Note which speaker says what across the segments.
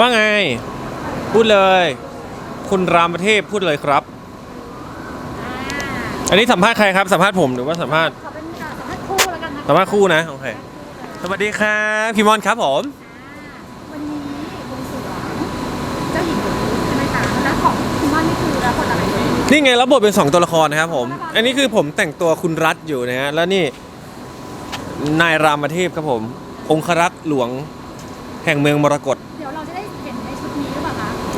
Speaker 1: ว่าไง พูดเลย คุณรามประเทพพูดเลยครับ อันนี้สัมภาษณ์ใครครับ สัมภาษณ์ผมหรือว่าสัมภาษณ์
Speaker 2: ขอเป็นอ่าสัมภาษณ์คู่แล้วกันนะ
Speaker 1: สัมภาษณ์คู่นะโอเคสวัสดีครับพี่มอนครับผม
Speaker 2: วันนี้บวงสรวงเจ้าหญิงหนูใช่ไหมคะแล้วของคุณม่อนนี่คือรับบทอะไรเลย
Speaker 1: นี่ไงรับบทเป็น 2 ตัวละครนะครับผม อันนี้คือผมแต่งตัวคุณรัฐอยู่นะฮะแล้วนี่นายรามเทพครับผม องครักษ์หลวงแห่งเมืองมรกต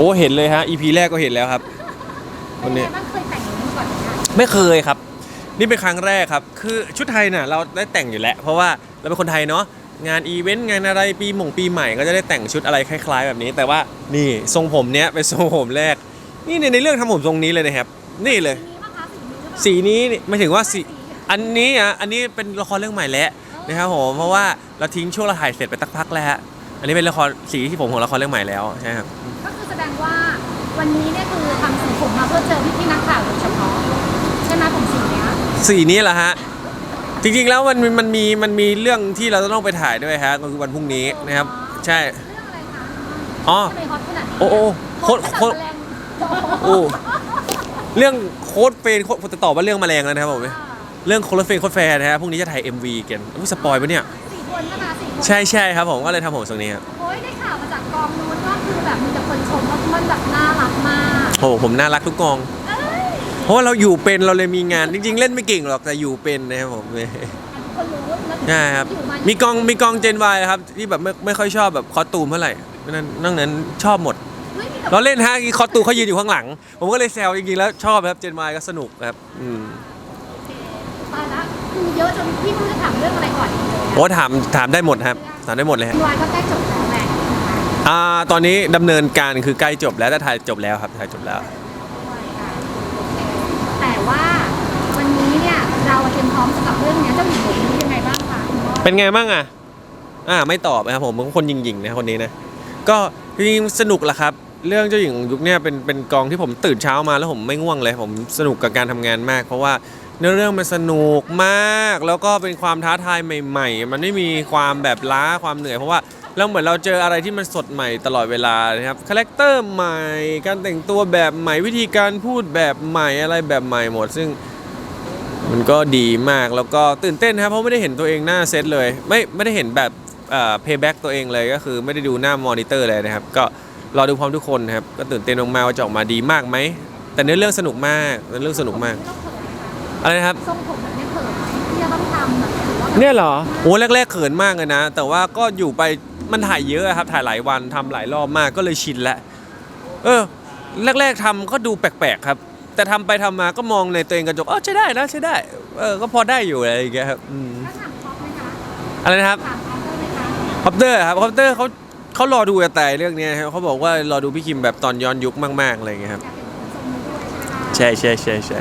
Speaker 2: อ้เห็
Speaker 1: นเลยฮะ EP แรกก็เห็นแล้วครับ
Speaker 2: เป็
Speaker 1: วันน
Speaker 2: ไง
Speaker 1: นี้
Speaker 2: บ้างเคยแต่งอย่างนี้มาก่อนไหมคะ
Speaker 1: ไม่เคยครับ นี่เป็นครั้งแรกครับ คือชุดไทยน่ะเราได้แต่งอยู่แล้ว เพราะว่าเราเป็นคนไทยเนาะงานอีเวนต์งานอะไรปีหม่งปีใหม่ก็จะได้แต่งชุดอะไรคล้าย ๆ แบบนี้ แต่ว่านี่ทรงผมเนี้ยเป็นทรงผมแรก นี่ในในเรื่องทำผมทรงนี้เลยนะครับ นี่เลย
Speaker 2: มีมั้งคะสีนี้หรือเปล่า
Speaker 1: สีนี้นี่ไม่ถึงว่าสีอันนี้อะอันนี้เป็นละครเรื่องใหม่แล้วนะครับผมเพราะว่าเราทิ้งช่วงเราถ่ายเสร็จไปสักพักแล้วฮะอันนี้เป็นละครสีที่ผมของละครเรื่องใหม่แล้วใช่ครับ
Speaker 2: ก็คือแสดงว่าวันนี้เนี่ยคือทำสีผมมาเพื่อเจอพี่พี่ๆนักข่าวโดยเฉพาะใช่ไหมผมสีเนี้ย
Speaker 1: สีนี้แหละฮะ จริงๆแล้วมันมันมีมันมีเรื่องที่เราต้องไปถ่ายด้วยฮะก็คือวันพรุ่งนี้นะครับ ใช่
Speaker 2: เรื่องอะไรคะ
Speaker 1: อ๋อ
Speaker 2: ทำไมฮอตขนาดนี้
Speaker 1: โอ้โอ้โคตร
Speaker 2: ฮ
Speaker 1: โค
Speaker 2: อ
Speaker 1: ต
Speaker 2: ต
Speaker 1: ร
Speaker 2: ขนาดแมลง
Speaker 1: โอ้ เรื่องโค้ดเฟนโค้ดจะตอบว่าเรื่องแมลงแล้วนะครับผมเรื่องโค้ดเฟนโค้ดแฟร์นะฮะพรุ่งนี้จะถ่าย MV กันอุ้ยสปอยปะเนี่ย
Speaker 2: สี่ค นนะคะสี่คน
Speaker 1: ใช่ใช่ครับผมก็เลยทำผมทรงนี้ครับ
Speaker 2: โอ้ยได้ข่าวมาจากกองนู้นก็คือแบบมีแต่คนชมว่ามันแบบน่ารักมาก
Speaker 1: โอ้โหผมน่ารักทุกกองเพราะว่าเราอยู่เป็นเราเลยมีงานจริง ๆ เล่นไม่เก่งหรอกแต่อยู่เป็นนะครับผม
Speaker 2: คนรู้แล้ว
Speaker 1: ใช่ครับ
Speaker 2: อยู่า
Speaker 1: มีกองมีกองเจนวายครับที่แบบไม่ไม่ค่อยชอบแบบคอสตูมเท่าไหร่นั่นนั่งนั้นชอบหมด
Speaker 2: เฮ้ยมีแต่
Speaker 1: เราเล่นฮะคอสตูมเขายืนอยู่ข้างหลัง ผมก็เลยแซวจริงๆแล้วชอบครับเจนวายก็สนุกครับอืม
Speaker 2: ตายละคือเยอะจนพี่ไม่รู้จะถามเรื่องอะไรก่อนดีเลย
Speaker 1: โอ้ถามถามได้หมดครับถามได้หมดเลยฮะ
Speaker 2: วายก็ใกล้จบแล้วแหละ
Speaker 1: อ่าตอนนี้ดำเนินการคือใกล้จบแล้วแต่ถ่ายจบแล้วครับถ่ายจบแล้ว
Speaker 2: แต่ว่าวันนี้เนี่ยเราเตรียมพร้อมสำหรับเรื่องเนี้ยเจ้าหญิงหนูนี้ยังไงบ้างคะคุณพ่อ
Speaker 1: เป็นไงบ้างอะ อ่าไม่ตอบนะครับผมเป็นคนหยิงๆนะคนนี้นะ ก็จริงๆสนุกแหละครับ เรื่องเจ้าหญิงยุคเนี้ยเป็นเป็นกองที่ผมตื่นเช้ามาแล้วผมไม่ง่วงเลย ผมสนุกกับการทำงานมาก เพราะว่า เนื้อเรื่องมันสนุกมาก แล้วก็เป็นความท้าทายใหม่ ๆ มันไม่มีความแบบล้าความเหนื่อยเพราะว่าเราเหมือนเราเจออะไรที่มันสดใหม่ตลอดเวลานะครับคาแรคเตอร์ใหม่ การแต่งตัวแบบใหม่วิธีการพูดแบบใหม่อะไรแบบใหม่หมด ซึ่งมันก็ดีมากแล้วก็ตื่นเต้นครับเพราะไม่ได้เห็นตัวเองหน้าเซตเลย ไม่ไม่ได้เห็นแบบเอ่อ payback ตัวเองเลยก็คือไม่ได้ดูหน้ามอนิเตอร์เลยนะครับ ก็รอดูพร้อมทุกคนครับ ก็ตื่นเต้นมากๆว่าจะออกมาดีมากไหม แต่เนื้อเรื่องสนุกมากเนื้อเรื่องสนุกมาก
Speaker 2: องเขินนะคะ
Speaker 1: อะไรนะครับ
Speaker 2: ทรงผมแบบนี้เขินไหมที่จะต้องทำแบบหรือว่าแบบ
Speaker 1: เนี่ยเหรอ โอ้แรก ๆเขินมากเลยนะ แต่ว่าก็อยู่ไปมันถ่ายเยอะครับ ถ่ายหลายวันทำหลายรอบมากก็เลยชินแล้ว เออ แรก ๆทำก็ดูแปลกๆครับ แต่ทำไปทำมาก็มองในตัวเองกระจกเออใช้ได้นะใช้ได้ เออ ก็พอได้อยู่อะไรอย่างเงี้ยครับอืม
Speaker 2: ถ้าถามท็อปไหมคะ
Speaker 1: อะไรนะครับ
Speaker 2: ถามท็อปได้ไหมคะ
Speaker 1: คอปเตอร์ครับคอปเตอร์เขาเขารอดูแต่เรื่องเนี้ยครับเขาบอกว่ารอดูพี่คิมแบบตอนย้อนยุคมากๆอะไรอย่างเงี้ยครับ
Speaker 2: อยากเป็นทรงนี้ด้วยใช่ไหมคะ
Speaker 1: ใช่ใช่ใช่ใช่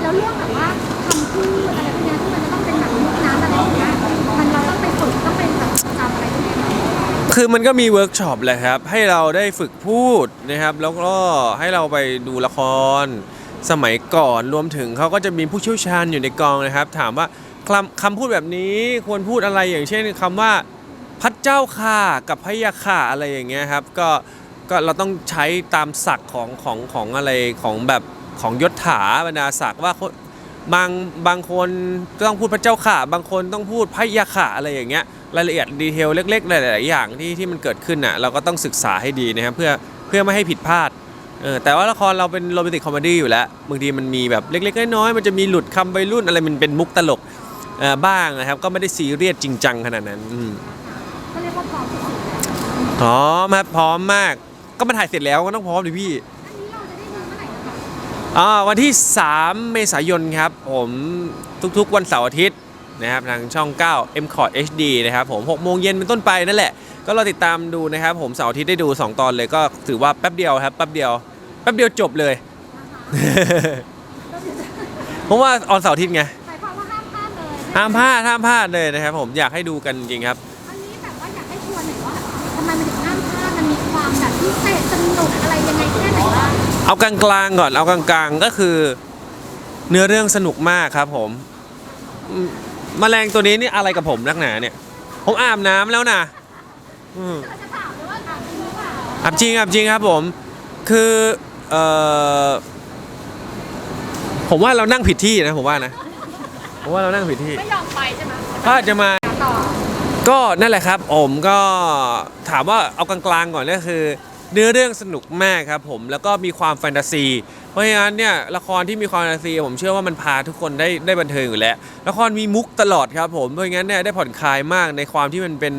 Speaker 2: แล้วเรื่องแบบว่าคำพูดอะไรพวกเนี้ยที่มันจะต้องเป็นแบบยุคนั้นอะไรอย่างเงี้ยมันเราต้องไปฝึกต้องไปแบบจำอะไรพวกเนี้ยไหม
Speaker 1: คือมันก็มีเวิร์กช็อปแหละครับ ให้เราได้ฝึกพูดนะครับ แล้วก็ให้เราไปดูละคร สมัยก่อนรวมถึงเขาก็จะมีผู้เชี่ยวชาญอยู่ในกองนะครับ ถามว่าคำคำพูดแบบนี้ควรพูดอะไรอย่างเช่นคำว่าพัดเจ้าข่ากับพะยาข่าอะไรอย่างเงี้ยครับก็ก็เราต้องใช้ตามศักดิ์ของของของอะไรของแบบ ของยศถาบรรดาศักดิ์ว่าคนบางบางคนต้องพูดพระเจ้าข่าบางคนต้องพูดพระยาข่าอะไรอย่างเงี้ยรายละเอียดดีเทลเล็กๆหลายๆอย่างที่ที่มันเกิดขึ้นอะเราก็ต้องศึกษาให้ดีนะครับเพื่อเพื่อไม่ให้ผิดพลาดเออแต่ว่าละครเราเป็นโรแมนติกคอมเมดี้อยู่แล้วบางทีมันมีแบบเล็กๆน้อยๆมันจะมีหลุดคำวัยรุ่นอะไรมันเป็นมุกตลกเอ่อบ้างนะครับ ก็ไม่ได้ซีเรียสจริงจังขนาดนั้นอืม
Speaker 2: ก็เรียกว่าพร้อมที่สุดแล้ว
Speaker 1: พร้อมครับพร้อมมากก็มาถ่ายเสร็จแล้วก็ต้องพร้อมดิพี่ วันที่ 3 เมษายนครับ ผมทุกๆวันเสาร์อาทิตย์นะครับทางช่อง 9 m c o t HD นะครับผม6โมงเย็นเป็นต้นไปนั่นแหละ ก็รอติดตามดูนะครับ ผมเสาร์อาทิตย์ได้ดู 2 ตอนเลยก็ถือว่าแป๊บเดียวครับแป๊บเดียวแป๊บเดียวจบเลย เพราะว่าออนเสาร์อาทิตย์ไง
Speaker 2: หมายความว่าห้ามพลาดเลย
Speaker 1: ห้ามพลาดห้ามพลาดเลยนะครับ ผมอยากให้ดูกันจริงๆครับ
Speaker 2: อันนี้แบบว่าอยากให้ชวนหน่อยว่าทำไมมันถึงห้ามพลาดมันมีความแบบพิเศษสนุกอะไรยังไงแค่ไหนบ้าง
Speaker 1: เอากลางๆก่อนเอากลางๆก็คือ เนื้อเรื่องสนุกมากครับผมอืมแมลงตัวนี้นี่อะไรกับผมนักหนาเนี่ย ผมอาบน้ำแล้วนะอืม
Speaker 2: เราจะถามเลยว่าถามจริงหรือเปล่า
Speaker 1: อับจริงอับจริงครับผม คือเอ่อผมว่าเรานั่งผิดที่นะผมว่านะผมว่าเรานั่งผิดที่
Speaker 2: ไม่ยอมไปใช่ไหม
Speaker 1: ถ้าจะมา
Speaker 2: ต่อ
Speaker 1: ก็นั่นแหละครับผมก็ถามว่าเอากลางๆก่อนก็คือ เนื้อเรื่องสนุกมากครับผมแล้วก็มีความแฟนตาซี เพราะฉะนั้นเนี่ยละครที่มีความแฟนตาซีผมเชื่อว่ามันพาทุกคนได้ได้บันเทิงอยู่แล้ว ละครมีมุกตลอดครับผมเพราะงั้นเนี่ยได้ผ่อนคลายมากในความที่มันเป็น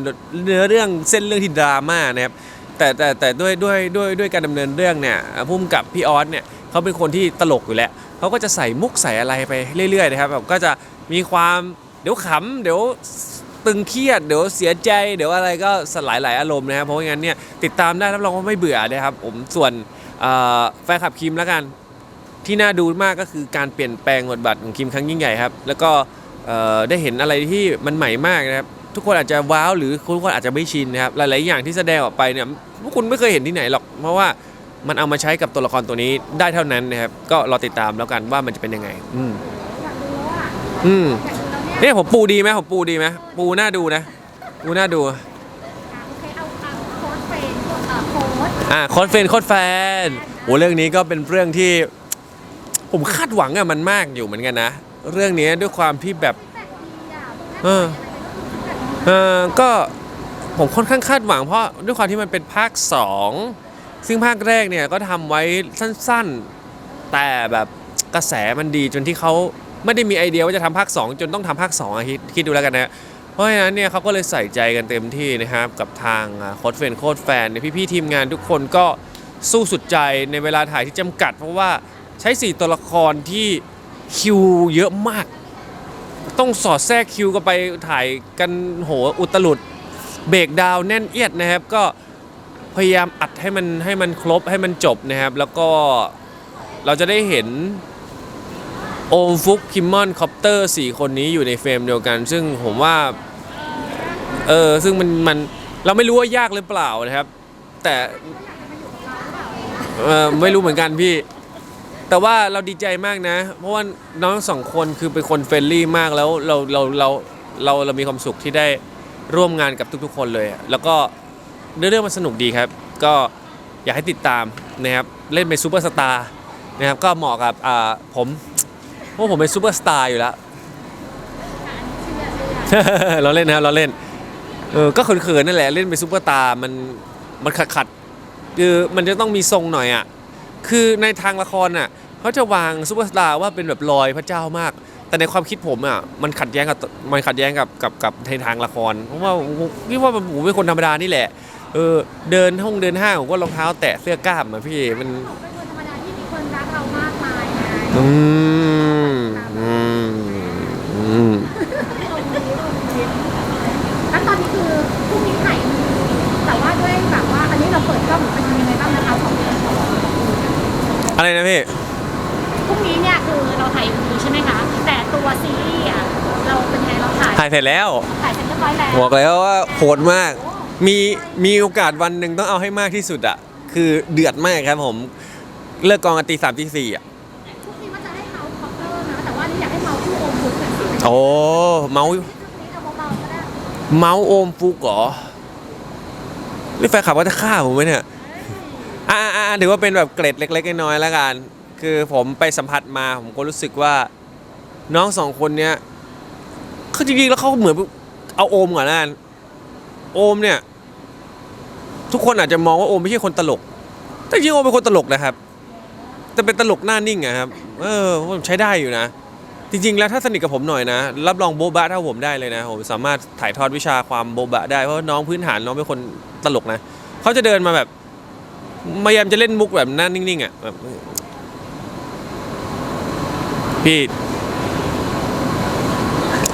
Speaker 1: เนื้อเรื่องเส้นเรื่องที่ดราม่านะครับแต่แต่แต่ด้วยด้วยด้วยด้วยการดำเนินเรื่องเนี่ยพุ่มกับพี่ออสเนี่ยเขาเป็นคนที่ตลกอยู่แล้วเขาก็จะใส่มุกใส่อะไรไปเรื่อยๆนะครับแบบก็จะมีความเดี๋ยวขำเดี๋ยว ตึงเครียดเดี๋ยวเสียใจเดี๋ยวอะไรก็สลายหลายอารมณ์นะครับเพราะงั้นเนี่ยติดตามได้รับรองว่าไม่เบื่อนะครับผมส่วนเอ่อแฟนคลับคิมแล้วกันที่น่าดูมากก็คือการเปลี่ยนแปลงบทบาทของคิมครั้งยิ่งใหญ่ครับแล้วก็เอ่อได้เห็นอะไรที่มันใหม่มากนะครับทุกคนอาจจะว้าวหรือทุกคนอาจจะไม่ชินนะครับหลาย ๆ อย่างที่แสดงออกไปเนี่ยพวกคุณไม่เคยเห็นที่ไหนหรอก เพราะว่ามันเอามาใช้กับตัวละครตัวนี้ได้เท่านั้นนะครับก็รอติดตามแล้วกันว่ามันจะเป็นยังไง อืม
Speaker 2: อยากดูแล้วอะ
Speaker 1: อืม
Speaker 2: อยากดูแล้วเนี่ย
Speaker 1: เนี่ยผมปูดีไหมผมปูดีไหมปูน่าดูนะปูน่าดู
Speaker 2: อะโอเคเอาเอาโค้ดเฟรนเอ่อโค้ด
Speaker 1: อ่าโคตรเฟนโคตรแฟนโอ้เรื่องนี้ก็เป็นเรื่องที่ผมคาดหวังอะมันมากอยู่เหมือนกันนะเรื่องนี้ด้วยความที่แบบ
Speaker 2: แต่ดีอะ
Speaker 1: เออ เออก็ผมค่อนข้างคาดหวังเพราะด้วยความที่มันเป็นภาค 2 ซึ่งภาคแรกเนี่ยก็ทำไว้สั้นๆ แต่แบบกระแสมันดีจนที่เขา ไม่ได้มีไอเดียว่าจะทำภาค 2 จนต้องทำภาค2อะคิดคิดดูแล้วกันนะเพราะฉะนั้นเนี่ยเขาก็เลยใส่ใจกันเต็มที่นะครับ กับทางโค้ดเฟนโค้ดแฟนเนี่ยพี่ๆทีมงานทุกคนก็สู้สุดใจในเวลาถ่ายที่จำกัด เพราะว่าใช้ 4 ตัวละครที่คิวเยอะมาก ต้องสอดแทรกคิวกันไปถ่ายกันโหอุตลุดเบรกดาวแน่นเอียดนะครับ ก็พยายามอัดให้มันให้มันครบให้มันจบนะครับ แล้วก็เราจะได้เห็น โอมฟุกคิมมอนคอปเตอร์สี่คนนี้อยู่ในเฟรมเดียวกัน ซึ่งผมว่า เออ ซึ่งมันมันเราไม่รู้ว่ายากหรือเปล่านะครับ แต่เออไม่รู้เหมือนกันพี่ แต่ว่าเราดีใจมากนะ เพราะว่าน้องสองคนคือเป็นคนเฟรนลี่มากแล้วเราเราเราเราเรามีความสุขที่ได้ร่วมงานกับทุกๆ คนเลย แล้วก็เรื่องมันสนุกดีครับ ก็อยากให้ติดตามนะครับ เล่นเป็นซูเปอร์สตาร์นะครับ ก็เหมาะกับอ่าผม พราะผมเป็นซูเปอร์สตาร์อยู่แล้ว เราเล่นนะครับเราเล่น เออ ก็เขินๆนั่นแหละ เล่นเป็นซูเปอร์สตาร์มัน มันขัดขัดๆคือมันจะต้องมีทรงหน่อยอะ คือในทางละครอะเขาจะวางซูเปอร์สตาร์ว่าเป็นแบบลอยพระเจ้ามาก แต่ในความคิดผมอะ มันขัดแย้งกับ มันขัดแย้งกับกับกับในทางละคร เพราะว่าพี่ว่าผมเป็นคนธรรมดานี่แหละ เออ เดินห้องเดินห้างผมก็รองเท้าแตะเสื้อกล้ามอะพี่ มัน
Speaker 2: เป็นคนธรรมดาที่มีคนรักเรามากมายไง
Speaker 1: อืม อืม อืม
Speaker 2: แล้วตอนนี้คือพรุ่งนี้ถ่ายแต่ว่าด้วยแบบว่าอันนี้เราเปิดกล้องเป็นยังไง บ้างนะคะของ
Speaker 1: อะไรนะพี่
Speaker 2: พรุ่งนี้เนี่ยคือเราถ่ายมีใช่ไหมคะ แต่ตัวซีรีส์อะเราเป็นไงเราถ่าย
Speaker 1: ถ่ายเสร็จแล้ว
Speaker 2: ถ่ายเสร็จเรียบร้อยแล้ว
Speaker 1: บอกแล้วว่าโหดมาก มีมีโอกาสวันหนึ่งต้องเอาให้มากที่สุดอะคือเดือดมากครับผม เลิกกองกันตีสามตีสี่อะ
Speaker 2: พรุ่งนี้ว่าจะให้เมาส์คอปเตอร์นะแต่ว่านี่อยากให้เมาส์ที่โอมฟุกหน่อยสิ
Speaker 1: โอ้เมาส์
Speaker 2: พรุ่งนี้เอาเบาๆก็ได้
Speaker 1: เมาส์โอมฟุกเหรอนี่แฟนคลับว่าจะฆ่าผมไหมเนี่ย อ่าอ่าถือว่าเป็นแบบเกร็ดเล็ก ๆ น้อยๆแล้วกัน คือผมไปสัมผัสมาผมก็รู้สึกว่าน้องสองคนเนี้ยคือจริงๆแล้วเขาเหมือนเอาโอมก่อนนะกันโอมเนี่ย ทุกคนอาจจะมองว่าโอมไม่ใช่คนตลก แต่จริงๆโอมเป็นคนตลกนะครับ แต่เป็นตลกหน้านิ่งอะครับเออผมใช้ได้อยู่นะ จริง ๆ แล้วถ้าสนิทกับผมหน่อยนะ รับรองโบ๊ะบะเท่าผมได้เลยนะผมสามารถถ่ายทอดวิชาความโบ๊ะบะได้เพราะน้องพื้นฐานน้องเป็นคนตลกนะเขาจะเดินมาแบบ พยายามจะเล่นมุกแบบหน้านิ่งๆอะแบบพี่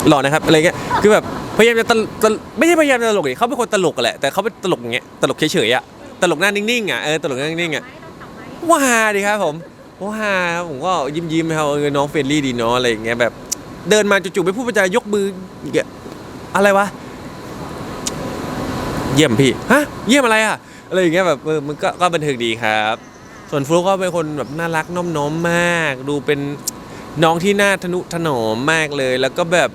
Speaker 1: หล่อนะครับอะไรเงี้ยคือแบบพยายามจะตลตลไม่ใช่พยายามจะตลกดิเขาเป็นคนตลกอะแหละแต่เขาเป็นตลกอย่างเงี้ยตลกเฉยๆอะตลกหน้านิ่งๆอะเออตลกหน้านิ่งๆอะ
Speaker 2: ไม่ต้องทำไหม
Speaker 1: ว่าดีครับผมว่าฮาผมก็ยิ้มยิ้มๆนะเออน้องเฟรนลี่ดีเนาะอะไรอย่างเงี้ยแบบ เดินมาจู่ๆไปพูดประจายกมืออะไรวะ เยี่ยมพี่ฮะเยี่ยมอะไรอะ อะไรอย่างเงี้ยแบบเออมันก็ก็บันเทิงดีครับ ส่วนฟลุ๊กก็เป็นคนแบบน่ารักน้อมน้อมมาก ดูเป็นน้องที่น่าทนุถนอมมากเลย แล้วก็แบบ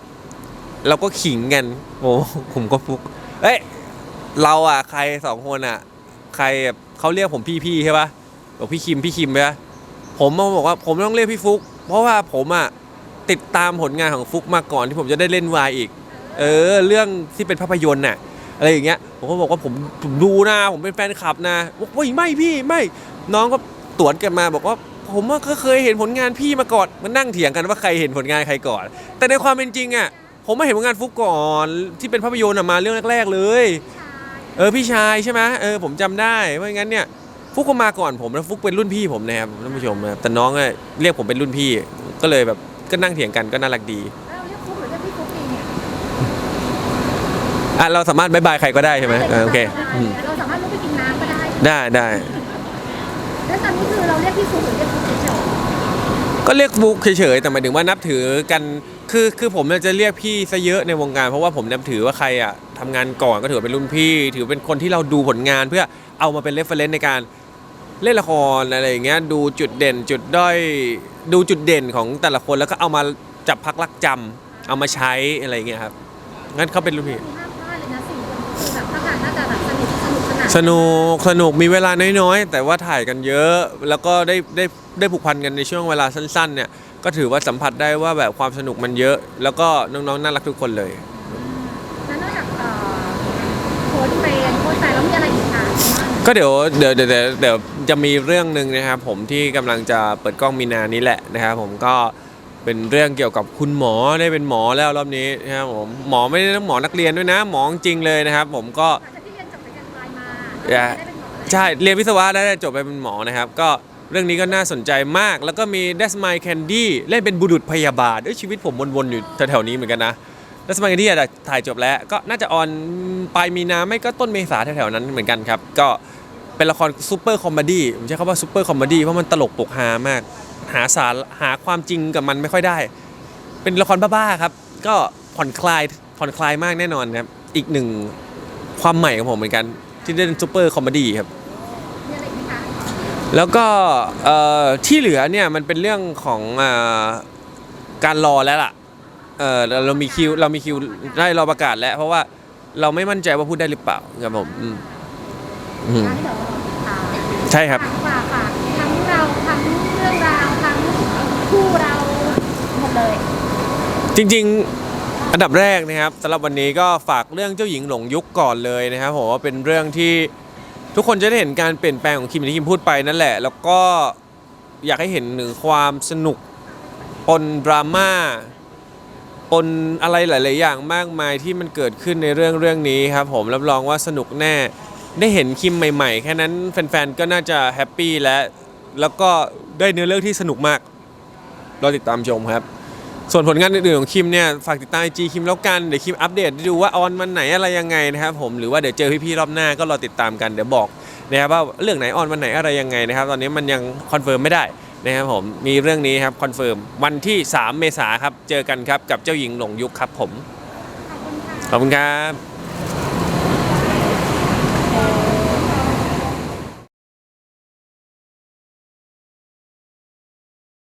Speaker 1: เราก็ขิงกัน โอ้ผมก็ฟลุกเอ้ยเราอะใครสองคนอะ ใครแบบเขาเรียกผมพี่พี่ใช่ปะบอกพี่คิมพี่คิมไปผมมาบอกว่าผมต้องเรียกพี่ฟุกเพราะว่าผมอะติดตามผลงานของฟุกมาก่อนที่ผมจะได้เล่นวายอีก เออ เรื่องที่เป็นภาพยนตร์น่ะ อะไรอย่างเงี้ยผมก็บอกว่าผมผมดูนะ ผมเป็นแฟนคลับนะบอกว่าไม่พี่ไม่น้องก็ตรวจกันมาบอกว่าผมก็เคยเห็นผลงานพี่มาก่อนมันนั่งเถียงกันว่าใครเห็นผลงานใครก่อน แต่ในความเป็นจริงอะผมมาเห็นผลงานฟุกก่อนที่เป็นภาพยนตร์อะมาเรื่องแรก ๆ เลยเออพี่ชายใช่ไหมเออผมจำได้เพราะงั้นเนี่ยฟุกก็มาก่อนผมแล้วฟุกเป็นรุ่นพี่ผมนะครับท่านผู้ชมนะครับแต่น้องอะเรียกผมเป็นรุ่นพี่ ก็เลยแบบก็นั่งเถียงกันก็น่ารักดี
Speaker 2: แล้วเราเรียกฟุกหรือเรียกพี่ฟุกดีเนี่ย
Speaker 1: อะเราสามารถบายบายใครก็ได้ใช่ไหมเออโอเคอืม
Speaker 2: เราสามารถลุกไปกินน้ำก็ได้
Speaker 1: ได้ได้
Speaker 2: แล้วตอนนี้คือเราเรียกพี่ฟุกหรือเรียกฟุกเฉย
Speaker 1: ก็เรียกฟุกเฉยๆแต่หมายถึงว่านับถือกันคือคือผมเนี่ยจะเรียกพี่ซะเยอะในวงการ เพราะว่าผมนับถือว่าใครอะทำงานก่อนก็ถือว่าเป็นรุ่นพี่ ถือเป็นคนที่เราดูผลงานเพื่อเอามาเป็นเรฟเฟรนซ์ในการเล่นละครอะไรอย่างเงี้ยดูจุดเด่น จุดด้อยดูจุดเด่นของแต่ละคนแล้วก็เอามาจับพักรักจำเอามาใช้อะไรอย่างเงี้ยครับงั้นเขาเป็นรุ่น
Speaker 2: ๆ
Speaker 1: พี่
Speaker 2: มีห้า สนุกสนาน
Speaker 1: สนุกสนุกมีเวลาน้อยๆ แต่ว่าถ่ายกันเยอะ แล้วก็ได้ได้ได้ผูกพันกันในช่วงเวลาสั้นๆเนี่ยก็ถือว่าสัมผัสได้ว่าแบบความสนุกมันเยอะ แล้วก็น้องๆน่ารักทุกคนเลย
Speaker 2: แล้วนอกจากเอ่อโค้ชเฟรนโค้ชแฟนแล้วมีอะไรอีกคะ
Speaker 1: ก็เดี๋ยวเดี๋ยวเดี๋ยวเดี๋ยวเดี๋ยวจะมีเรื่องหนึ่งนะครับผมที่กำลังจะเปิดกล้องมีนานี้แหละนะครับผมก็เป็นเรื่องเกี่ยวกับคุณหมอได้เป็นหมอแล้วรอบนี้นะครับผมหมอไม่ได้ต้องหมอนักเรียนด้วยนะ หมอจริงๆเลยนะครับ ผมก็
Speaker 2: หลังจากที่เรียนจบ นหมอแล้ว
Speaker 1: ใช่เรียนวิศวะแล้วได้จบไปเป็นหมอนะครับ ก็เรื่องนี้ก็น่าสนใจมาก แล้วก็มี That's My Candy เล่นเป็นบุรุษพยาบาลเอ้ยชีวิตผมวนๆอยู่แถวๆนี้เหมือนกันนะ That's My Candy อะถ่ายจบแล้ว ก็น่าจะออนปลายมีนาไม่ก็ต้นเมษาแถวๆนั้นเหมือนกันครับ ก็เป็นละครซูเปอร์คอมเมดี้ผมใช้คำว่าซูเปอร์คอมเมดี้เพราะมันตลกปกฮามาก หาสารหาความจริงกับมันไม่ค่อยได้ เป็นละครบ้าๆครับ ก็ผ่อนคลายผ่อนคลายมากแน่นอนครับอีกหนึ่งความใหม่ของผมเหมือนกัน ที่เล่นซูเปอร์คอมเมดี้ครับ
Speaker 2: มีอะไรอีกไหมคะ
Speaker 1: แล้วก็เอ่อที่เหลือเนี่ยมันเป็นเรื่องของเอ่อการรอแล้วล่ะเออเราเรามีคิวเรามีคิวได้รอประกาศแล้ว เพราะว่าเราไม่มั่นใจว่าพูดได้หรือเปล่าครับผมอืมอืม
Speaker 2: งั้นเดี๋ยวอ่า
Speaker 1: ใช่ครับ
Speaker 2: ฝากฝากทั้งเราทั้งเรื่องราวทั้งคู่เราหมดเลย
Speaker 1: จริงๆ อันดับแรกนะครับสำหรับวันนี้ก็ฝากเรื่องเจ้าหญิงหลงยุคก่อนเลยนะครับผมว่าเป็นเรื่องที่ทุกคนจะได้เห็นการเปลี่ยนแปลงของคิมที่คิมพูดไปนั่นแหละ แล้วก็อยากให้เห็นถึงความสนุกปนดราม่าปนอะไรหลาย ๆ อย่างมากมายที่มันเกิดขึ้นในเรื่องเรื่องนี้ครับผมรับรองว่าสนุกแน่ได้เห็นคิมใหม่ ๆ แค่นั้นแฟน ๆ ก็น่าจะแฮปปี้และแล้วก็ได้เนื้อเรื่องที่สนุกมากรอติดตามชมครับ ส่วนผลงานอื่นๆของคิมเนี่ยฝากติดตามไอจีคิมแล้วกันเดี๋ยวคิมอัปเดตให้ดูว่าออนมันไหนอะไรยังไงนะครับผมหรือว่าเดี๋ยวเจอพี่ๆรอบหน้าก็รอติดตามกันเดี๋ยวบอกนะครับว่าเรื่องไหนออนวันไหนอะไรยังไงนะครับตอนนี้มันยังคอนเฟิร์มไม่ได้นะครับผมมีเรื่องนี้ครับคอนเฟิร์มวันที่ 3 เมษาครับเจอกันครับกับเจ้าหญิงหลงยุคครับผมขอบคุณครับ